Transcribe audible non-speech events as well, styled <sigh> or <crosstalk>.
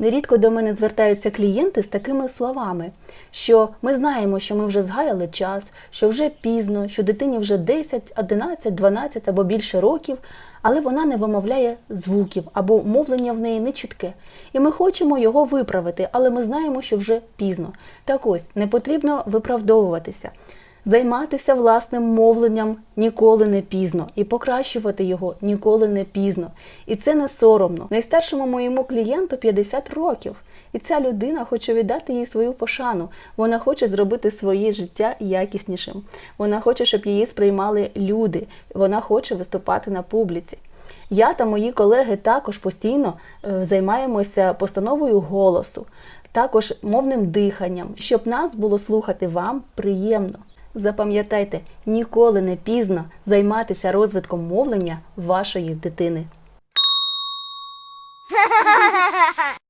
Нерідко до мене звертаються клієнти з такими словами, що ми знаємо, що ми вже згаяли час, що вже пізно, що дитині вже 10, 11, 12 або більше років, але вона не вимовляє звуків або мовлення в неї не чітке. І ми хочемо його виправити, але ми знаємо, що вже пізно. Так ось не потрібно виправдовуватися. Займатися власним мовленням ніколи не пізно, і покращувати його ніколи не пізно. І це не соромно. Найстаршому моєму клієнту 50 років. І ця людина хоче віддати їй свою пошану. Вона хоче зробити своє життя якіснішим. Вона хоче, щоб її сприймали люди. Вона хоче виступати на публіці. Я та мої колеги також постійно е, займаємося постановою голосу, також мовним диханням, щоб нас було слухати вам приємно. Запам'ятайте, ніколи не пізно займатися розвитком мовлення вашої дитини. <laughs>